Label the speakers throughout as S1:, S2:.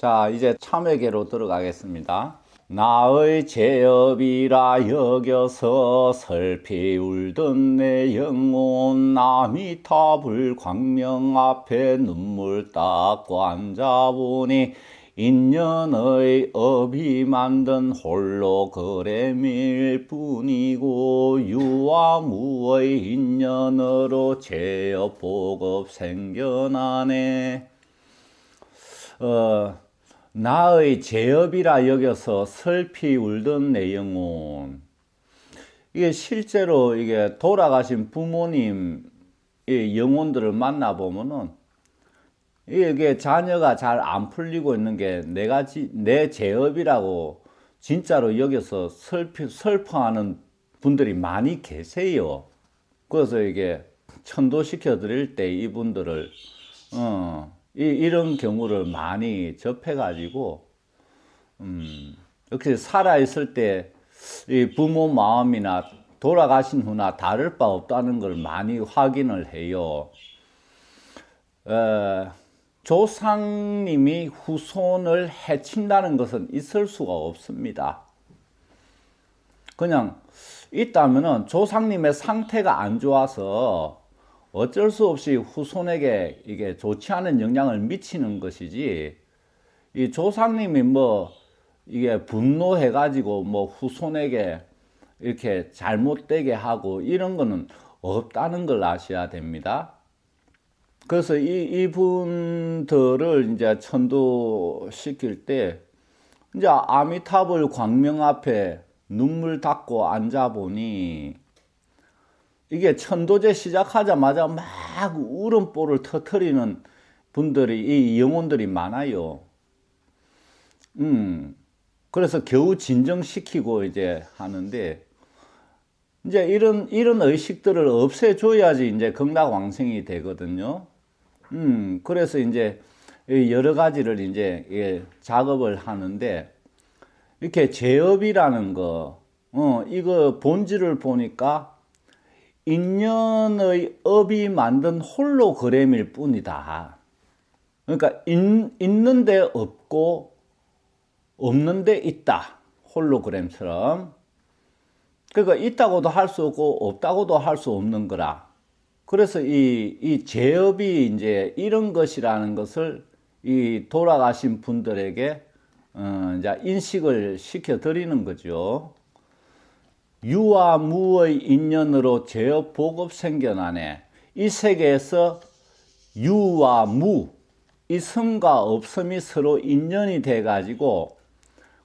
S1: 자, 이제 참회계로 들어가겠습니다. 나의 제업이라 여겨서 설피 울던 내 영혼 나미타불 광명 앞에 눈물 닦고 앉아보니 인연의 업이 만든 홀로 그래밀 뿐이고 유와 무의 인연으로 제업 복업 생겨나네. 어, 나의 제업이라 여겨서 슬피 울던 내 영혼. 이게 실제로 이게 돌아가신 부모님의 영혼들을 만나보면은 이게 자녀가 잘 안 풀리고 있는 게 내가 지, 내 제업이라고 진짜로 여기서 슬피, 슬퍼하는 분들이 많이 계세요. 그래서 이게 천도시켜 드릴 때 이분들을, 어, 이, 이런 경우를 많이 접해가지고, 음, 역시 살아있을 때 이 부모 마음이나 돌아가신 후나 다를 바 없다는 걸 많이 확인을 해요. 어, 조상님이 후손을 해친다는 것은 있을 수가 없습니다. 그냥 있다면은 조상님의 상태가 안 좋아서 어쩔 수 없이 후손에게 이게 좋지 않은 영향을 미치는 것이지 이 조상님이 뭐 이게 분노해 가지고 뭐 후손에게 이렇게 잘못되게 하고 이런 거는 없다는 걸 아셔야 됩니다. 그래서 이, 이분들을 이제 천도시킬 때 이제 아미타불 광명 앞에 눈물 닦고 앉아 보니 이게 천도제 시작하자마자 막 울음보를 터트리는 분들이 이 영혼들이 많아요. 음. 그래서 겨우 진정시키고 이제 하는데 이제 이런 이런 의식들을 없애 줘야지 이제 극락 왕생이 되거든요. 음, 그래서 이제 여러 가지를 이제 예, 작업을 하는데 이렇게 제업이라는 거, 어, 이거 본질을 보니까 인연의 업이 만든 홀로그램일 뿐이다. 그러니까 있, 있는데 없고 없는데 있다. 홀로그램처럼. 그러니까 있다고도 할 수 없고 없다고도 할 수 없는 거라. 그래서 이, 이 제업이 이제 이런 것이라는 것을 이 돌아가신 분들에게 어, 이제 인식을 시켜 드리는 거죠. 유와 무의 인연으로 제업 보급 생겨나네. 이 세계에서 유와 무, 이 성과 없음이 서로 인연이 돼 가지고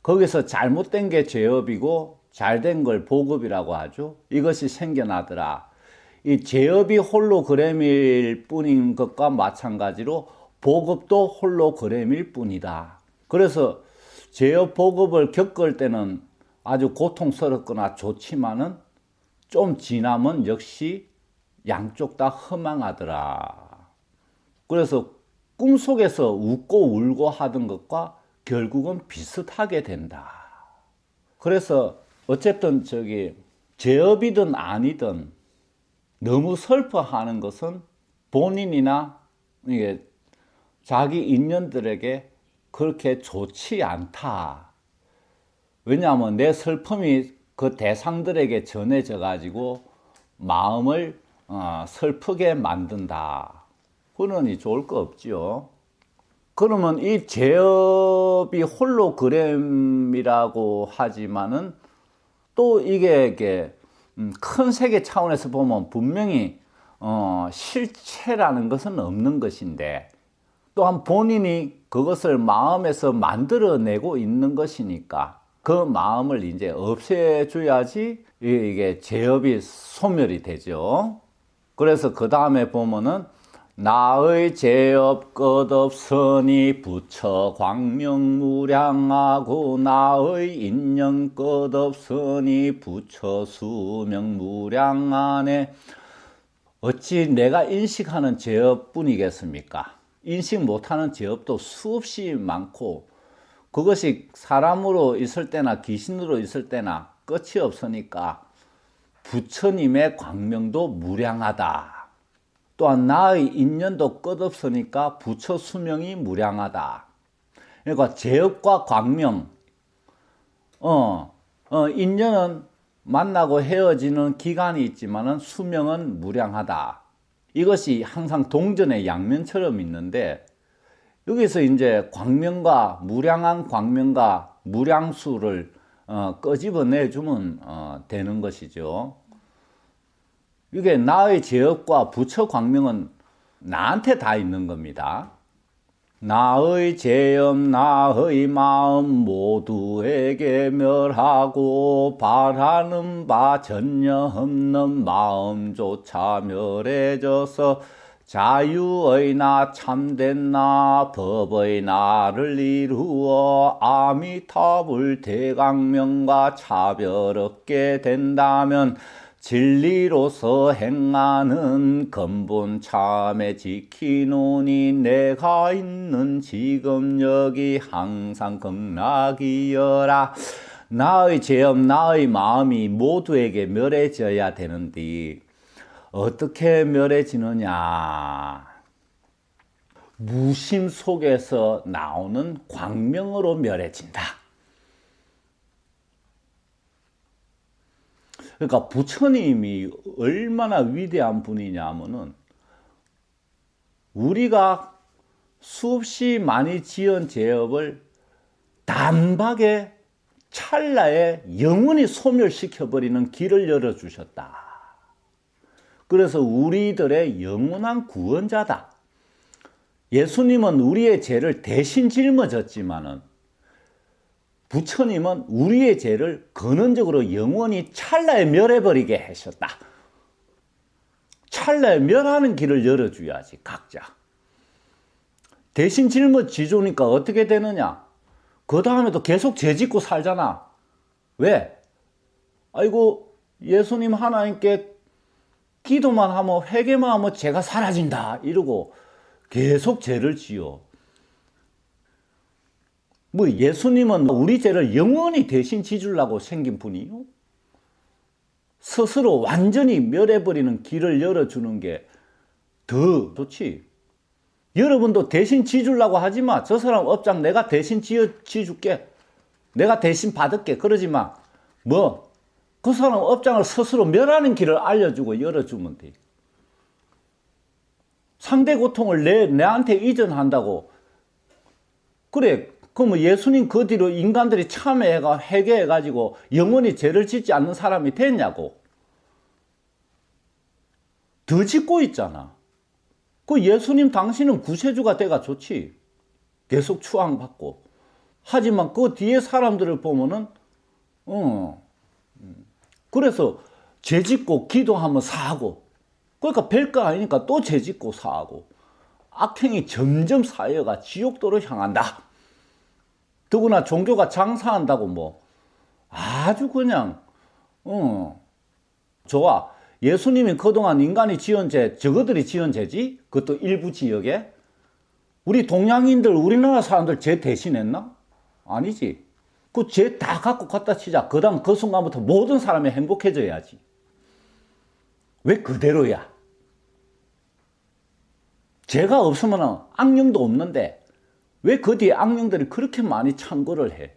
S1: 거기서 잘못된 게 제업이고 잘된 걸 보급이라고 하죠. 이것이 생겨나더라. 이 제업이 홀로그램일 뿐인 것과 마찬가지로 보급도 홀로그램일 뿐이다. 그래서 제업 보급을 겪을 때는 아주 고통스럽거나 좋지만은 좀 지나면 역시 양쪽 다 허망하더라. 그래서 꿈속에서 웃고 울고 하던 것과 결국은 비슷하게 된다. 그래서 어쨌든 저기 제업이든 아니든 너무 슬퍼하는 것은 본인이나 이게 자기 인연들에게 그렇게 좋지 않다. 왜냐하면 내 슬픔이 그 대상들에게 전해져 가지고 마음을 어, 슬프게 만든다. 그러니 좋을 거 없지요. 그러면 이 제업이 홀로그램이라고 하지만은 또 이게, 이게 음, 큰 세계 차원에서 보면 분명히 어, 실체라는 것은 없는 것인데 또한 본인이 그것을 마음에서 만들어내고 있는 것이니까 그 마음을 이제 없애줘야지 이게 제업이 소멸이 되죠. 그래서 그 다음에 보면은 나의 제업 끝없으니 부처 광명무량하고 나의 인연 끝없으니 부처 수명무량하네 어찌 내가 인식하는 제업뿐이겠습니까? 인식 못하는 제업도 수없이 많고 그것이 사람으로 있을 때나 귀신으로 있을 때나 끝이 없으니까 부처님의 광명도 무량하다. 또한 나의 인연도 끝없으니까 부처 수명이 무량하다. 그러니까 제업과 광명, 어, 어, 인연은 만나고 헤어지는 기간이 있지만은 수명은 무량하다. 이것이 항상 동전의 양면처럼 있는데 여기서 이제 광명과 무량한 광명과 무량수를 어, 끄집어 내 주면 어, 되는 것이죠. 이게 나의 제업과 부처 광명은 나한테 다 있는 겁니다. 나의 제업, 나의 마음 모두에게 멸하고 바라는 바 전혀 없는 마음조차 멸해져서 자유의 나 참된 나 법의 나를 이루어 아미타불 대강명과 차별 없게 된다면 진리로서 행하는 근본 참에 지키노니 내가 있는 지금 여기 항상 극락이여라. 나의 죄업 나의 마음이 모두에게 멸해져야 되는데 어떻게 멸해지느냐 무심 속에서 나오는 광명으로 멸해진다. 그러니까 부처님이 얼마나 위대한 분이냐면은 우리가 수없이 많이 지은 제업을 단박에 찰나에 영원히 소멸시켜 버리는 길을 열어 주셨다. 그래서 우리들의 영원한 구원자다. 예수님은 우리의 죄를 대신 짊어졌지만은 부처님은 우리의 죄를 근원적으로 영원히 찰나에 멸해버리게 하셨다. 찰나에 멸하는 길을 열어줘야지, 각자. 대신 짊어지주니까 어떻게 되느냐? 그 다음에도 계속 죄 짓고 살잖아. 왜? 아이고, 예수님 하나님께 기도만 하면, 회개만 하면 죄가 사라진다. 이러고 계속 죄를 지어. 뭐 예수님은 우리 죄를 영원히 대신 지주려고 생긴 분이요? 스스로 완전히 멸해버리는 길을 열어주는 게 더 좋지. 여러분도 대신 지주려고 하지 마. 저 사람 업장 내가 대신 지어, 지줄게. 내가 대신 받을게. 그러지 마. 뭐? 그 사람 업장을 스스로 멸하는 길을 알려주고 열어주면 돼. 상대 고통을 내, 내한테 이전한다고. 그래, 그러면 예수님 그 뒤로 인간들이 참회해가 회개해가지고 영원히 죄를 짓지 않는 사람이 됐냐고. 더 짓고 있잖아. 그 예수님 당신은 구세주가 돼가 좋지. 계속 추앙받고. 하지만 그 뒤에 사람들을 보면은, 어, 그래서 죄 짓고 기도하면 사하고. 그러니까 별거 아니니까 또 죄 짓고 사하고. 악행이 점점 쌓여가 지옥도로 향한다. 더구나 종교가 장사한다고 뭐 아주 그냥 어 좋아. 예수님이 그동안 인간이 지은 죄, 저거들이 지은 죄지? 그것도 일부 지역에? 우리 동양인들, 우리나라 사람들 죄 대신했나? 아니지. 그 죄 다 갖고 갖다 치자. 그 다음 그 순간부터 모든 사람이 행복해져야지. 왜 그대로야? 죄가 없으면 악령도 없는데 왜 그 뒤에 악령들이 그렇게 많이 참고를 해?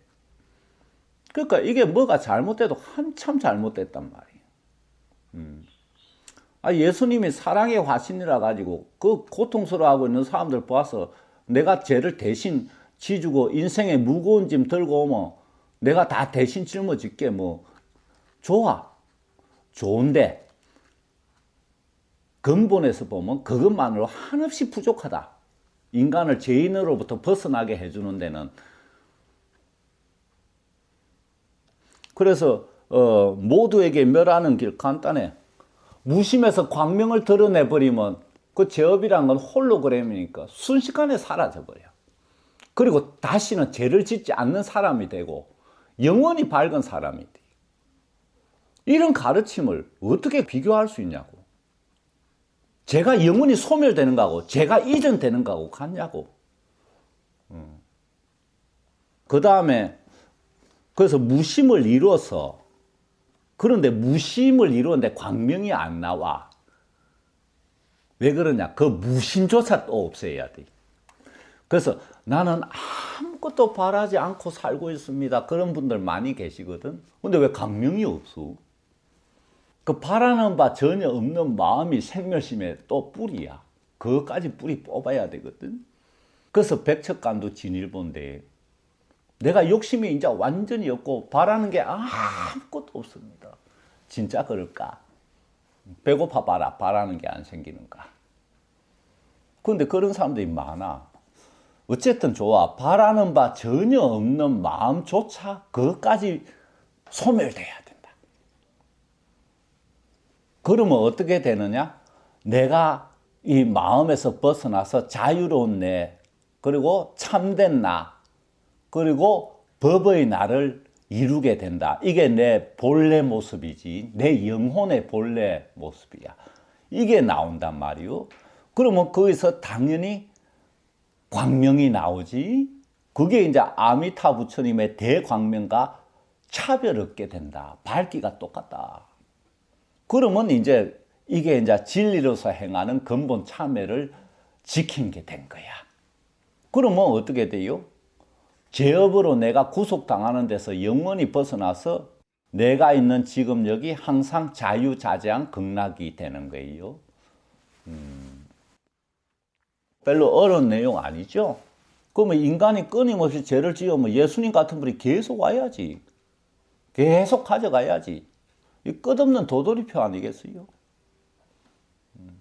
S1: 그러니까 이게 뭐가 잘못돼도 한참 잘못됐단 말이에요. 음. 아, 예수님이 사랑의 화신이라 가지고 그 고통스러워하고 있는 사람들 보아서 내가 죄를 대신 지주고 인생의 무거운 짐 들고 오면 내가 다 대신 짊어질게 뭐 좋아 좋은데 근본에서 보면 그것만으로 한없이 부족하다. 인간을 죄인으로부터 벗어나게 해주는 데는 그래서 어, 모두에게 멸하는 길 간단해. 무심해서 광명을 드러내 버리면 그 제업이란 건 홀로그램이니까 순식간에 사라져 버려. 그리고 다시는 죄를 짓지 않는 사람이 되고 영원히 밝은 사람이 돼. 이런 가르침을 어떻게 비교할 수 있냐고. 제가 영원히 소멸되는 거하고 제가 이전되는 거하고 같냐고. 음. 그 다음에 그래서 무심을 이루어서 그런데 무심을 이루는데 광명이 안 나와. 왜 그러냐? 그 무심조차 또 없애야 돼. 그래서 나는 아무 아무것도 바라지 않고 살고 있습니다. 그런 분들 많이 계시거든. 근데 왜 강령이 없어? 그 바라는 바 전혀 없는 마음이 생멸심의 또 뿌리야. 그것까지 뿌리 뽑아야 되거든. 그래서 백척간도 진일본데 내가 욕심이 이제 완전히 없고 바라는 게 아무것도 없습니다. 진짜 그럴까? 배고파 봐라. 바라는 게 안 생기는가? 근데 그런 사람들이 많아. 어쨌든 좋아. 바라는 바 전혀 없는 마음조차 그것까지 소멸돼야 된다. 그러면 어떻게 되느냐? 내가 이 마음에서 벗어나서 자유로운 내, 그리고 참된 나, 그리고 법의 나를 이루게 된다. 이게 내 본래 모습이지. 내 영혼의 본래 모습이야. 이게 나온단 말이요. 그러면 거기서 당연히 광명이 나오지. 그게 이제 아미타 부처님의 대광명과 차별 없게 된다. 밝기가 똑같다. 그러면 이제 이게 이제 진리로서 행하는 근본 참회를 지킨 게 된 거야. 그러면 어떻게 돼요? 죄업으로 내가 구속당하는 데서 영원히 벗어나서 내가 있는 지금 여기 항상 자유자재한 극락이 되는 거예요. 음. 별로 어려운 내용 아니죠? 그러면 인간이 끊임없이 죄를 지으면 예수님 같은 분이 계속 와야지. 계속 가져가야지. 이 끝없는 도돌이표 아니겠어요? 음.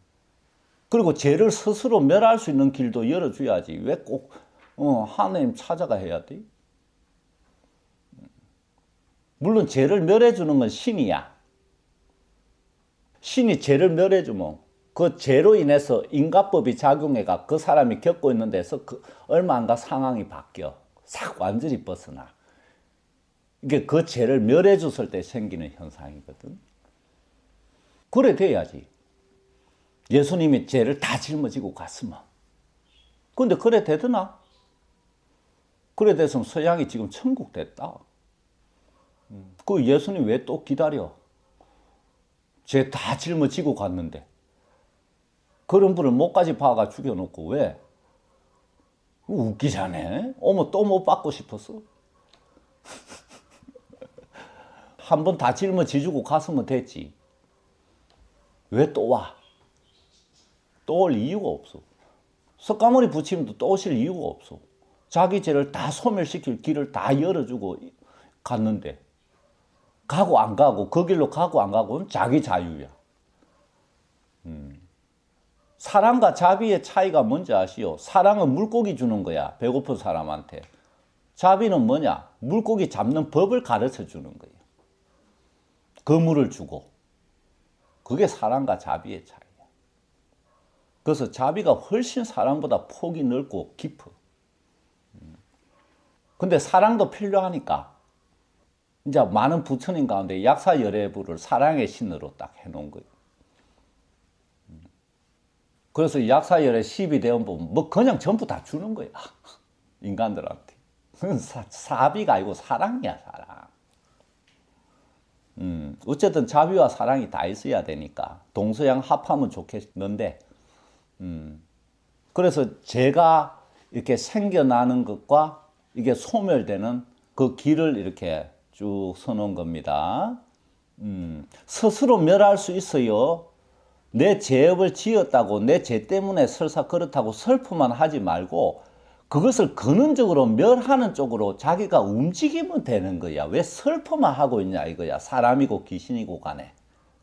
S1: 그리고 죄를 스스로 멸할 수 있는 길도 열어줘야지. 왜 꼭, 어, 하나님 찾아가 해야 돼? 물론 죄를 멸해주는 건 신이야. 신이 죄를 멸해주면 그 죄로 인해서 인가법이 작용해가 그 사람이 겪고 있는 데서 그 얼마 안가 상황이 바뀌어. 싹 완전히 벗어나. 이게 그 죄를 멸해 줬을 때 생기는 현상이거든. 그래 돼야지. 예수님이 죄를 다 짊어지고 갔으면. 근데 그래 되더나? 그래 돼서 서양이 지금 천국 됐다. 그 예수님 왜 또 기다려? 죄 다 짊어지고 갔는데. 그런 분을 목까지 박아 죽여놓고 왜? 웃기잖아. 어머 또 못 받고 싶었어? 한 번다 짊어지주고 갔으면 됐지. 왜 또 와? 또 올 이유가 없어. 석가모니 부처님도 또 오실 이유가 없어. 자기 죄를 다 소멸시킬 길을 다 열어주고 갔는데 가고 안 가고 그 길로 가고 안 가고는 자기 자유야. 음. 사랑과 자비의 차이가 뭔지 아시오? 사랑은 물고기 주는 거야. 배고픈 사람한테. 자비는 뭐냐? 물고기 잡는 법을 가르쳐 주는 거예요. 그물을 주고. 그게 사랑과 자비의 차이야. 그래서 자비가 훨씬 사랑보다 폭이 넓고 깊어. 음. 근데 사랑도 필요하니까 이제 많은 부처님 가운데 약사 열애부를 사랑의 신으로 딱 해놓은 거예요. 그래서 약사 열애 10이 되면 뭐 그냥 전부 다 주는 거야. 인간들한테. 사, 사비가 아니고 사랑이야, 사랑. 음, 어쨌든 자비와 사랑이 다 있어야 되니까 동서양 합하면 좋겠는데, 음, 그래서 제가 이렇게 생겨나는 것과 이게 소멸되는 그 길을 이렇게 쭉 서놓은 겁니다. 음, 스스로 멸할 수 있어요. 내 죄업을 지었다고 내 죄 때문에 설사 그렇다고 슬프만 하지 말고 그것을 근원적으로 멸하는 쪽으로 자기가 움직이면 되는 거야. 왜 슬퍼만 하고 있냐 이거야. 사람이고 귀신이고 간에.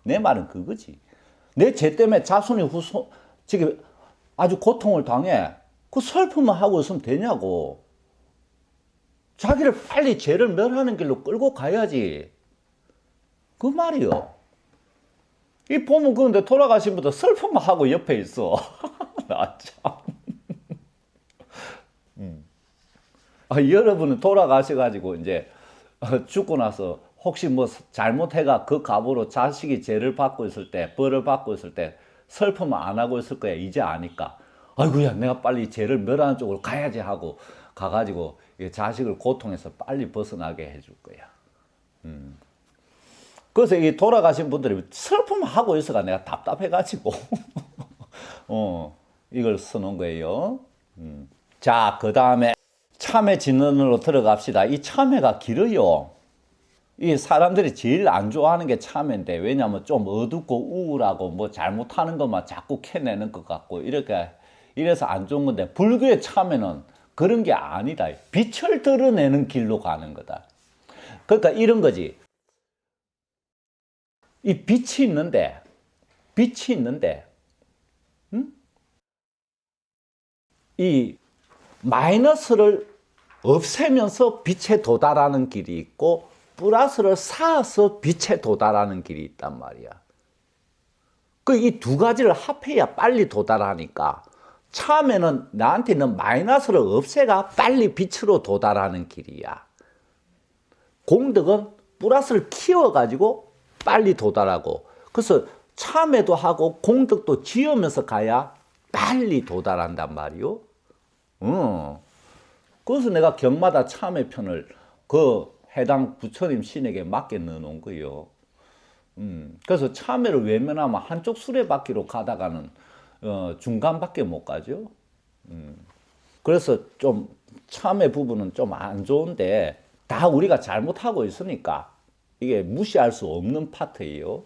S1: 내 말은 그거지. 내 죄 때문에 자손이 후손 지금 아주 고통을 당해. 그 슬픔만 하고 있으면 되냐고. 자기를 빨리 죄를 멸하는 길로 끌고 가야지. 그 말이요. 이 보면 그런데 돌아가신 분들 슬픔만 하고 옆에 있어. 나 참. 음. 아, 여러분은 돌아가셔가지고 이제 어, 죽고 나서 혹시 뭐 잘못해가 그 값으로 자식이 죄를 받고 있을 때, 벌을 받고 있을 때 슬픔 안 하고 있을 거야. 이제 아니까. 아이고야, 내가 빨리 죄를 멸하는 쪽으로 가야지 하고 가가지고 자식을 고통해서 빨리 벗어나게 해줄 거야. 음. 그래서 이 돌아가신 분들이 슬픔하고 있어가 내가 답답해가지고, 어, 이걸 써놓은 거예요. 음. 자, 그 다음에 참회 진언으로 들어갑시다. 이 참회가 길어요. 이 사람들이 제일 안 좋아하는 게 참회인데 왜냐면 좀 어둡고 우울하고 뭐 잘못하는 것만 자꾸 캐내는 것 같고 이렇게 이래서 안 좋은 건데 불교의 참회는 그런 게 아니다. 빛을 드러내는 길로 가는 거다. 그러니까 이런 거지. 이 빛이 있는데 빛이 있는데 음? 이 마이너스를 없애면서 빛에 도달하는 길이 있고 플러스를 쌓아서 빛에 도달하는 길이 있단 말이야. 그 이 두 가지를 합해야 빨리 도달하니까 처음에는 나한테 있는 마이너스를 없애가 빨리 빛으로 도달하는 길이야. 공덕은 플러스를 키워가지고 빨리 도달하고 그래서 참회도 하고 공덕도 지으면서 가야 빨리 도달한단 말이요. 어. 그래서 내가 경마다 참회 편을 그 해당 부처님 신에게 맡겨 넣어놓은 거예요. 음, 그래서 참회를 외면하면 한쪽 수레바퀴로 가다가는 어, 중간밖에 못 가죠. 음, 그래서 좀 참회 부분은 좀 안 좋은데 다 우리가 잘못하고 있으니까 이게 무시할 수 없는 파트예요.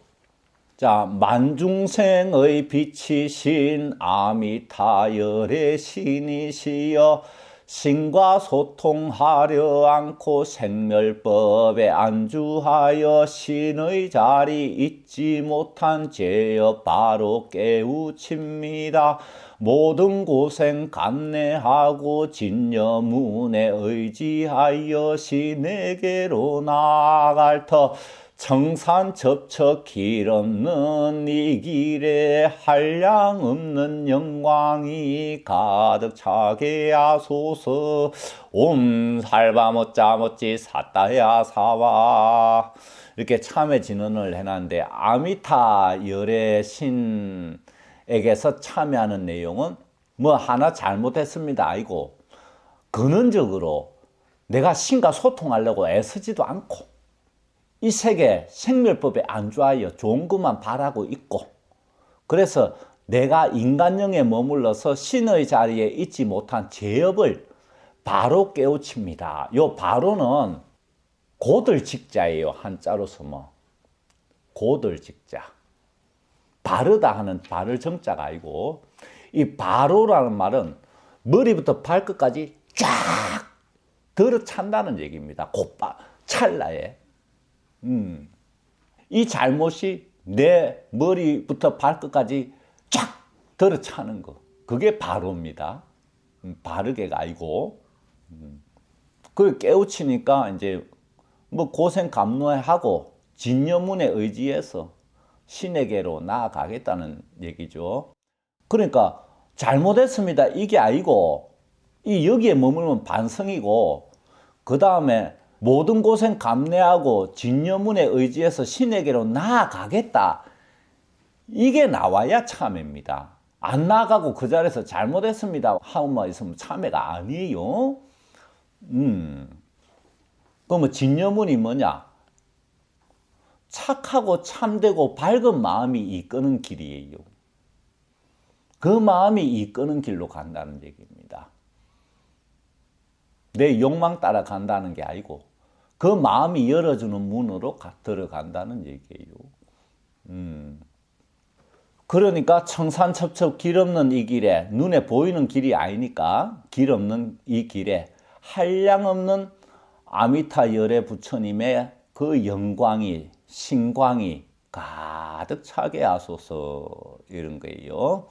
S1: 자, 만중생의 빛이신 아미타열의 신이시여 신과 소통하려 않고 생멸법에 안주하여 신의 자리 잊지 못한 죄여 바로 깨우칩니다. 모든 고생 감내하고 진여문에 의지하여 신에게로 나아갈 터 청산 접촉 길 없는 이 길에 한량 없는 영광이 가득 차게 하소서. 옴 살바 못자 못지 사따야 사와. 이렇게 참회 진언을 해놨는데 아미타 열의 신 에게서 참여하는 내용은 뭐 하나 잘못했습니다 아이고 근원적으로 내가 신과 소통하려고 애쓰지도 않고 이 세계 생멸법에 안주하여 좋은 것만 바라고 있고 그래서 내가 인간형에 머물러서 신의 자리에 있지 못한 죄업을 바로 깨우칩니다. 요 바로는 고들 직자예요. 한자로 쓰면 고들 직자. 바르다 하는 바를 정자가 아니고 이 바로라는 말은 머리부터 발끝까지 쫙 들어찬다는 얘기입니다. 곧바 찰나에. 음. 이 잘못이 내 머리부터 발끝까지 쫙 들어차는 거. 그게 바로입니다. 음, 바르게가 아니고. 음. 그걸 깨우치니까 이제 뭐 고생 감노하고 진여문에 의지해서 신에게로 나아가겠다는 얘기죠. 그러니까 잘못했습니다. 이게 아니고 이 여기에 머물면 반성이고 그 다음에 모든 고생 감내하고 진여문에 의지해서 신에게로 나아가겠다. 이게 나와야 참회입니다. 안 나가고 그 자리에서 잘못했습니다. 하고만 있으면 참회가 아니에요. 음. 그러면 진여문이 뭐냐? 착하고 참되고 밝은 마음이 이끄는 길이에요. 그 마음이 이끄는 길로 간다는 얘기입니다. 내 욕망 따라 간다는 게 아니고 그 마음이 열어주는 문으로 들어간다는 얘기예요. 음. 그러니까 청산첩첩 길 없는 이 길에 눈에 보이는 길이 아니니까 길 없는 이 길에 한량 없는 아미타 열의 부처님의 그 영광이 신광이 가득 차게 하소서 이런 거예요.